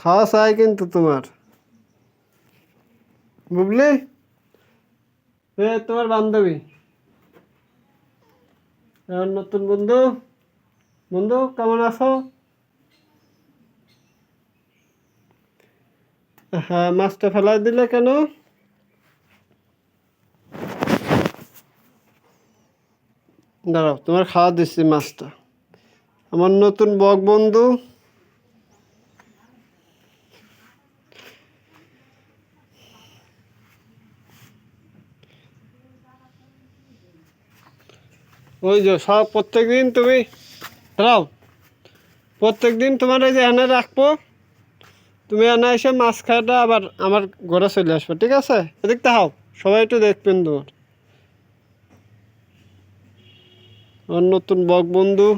খাওয়া চাই কিন্তু তোমার। বুঝলি এ, তোমার বান্ধবী। নতুন বন্ধু। বন্ধু, কেমন আছো? হ্যাঁ মাছটা ফেলাই দিলে কেন? দাঁড়াও, তোমার খাওয়া দিচ্ছি মাছটা। আমার নতুন বক বন্ধু। ওই যে সব প্রত্যেক দিন তুমি রাও প্রত্যেক দিন তোমার এই যে এনে রাখব, তুমি এনে এসে মাছ খাওয়াটা আবার আমার ঘরে চলে আসবে, ঠিক আছে? এদিক তাহাও সবাই একটু দেখবেন তোমার আমার নতুন বক বন্ধু।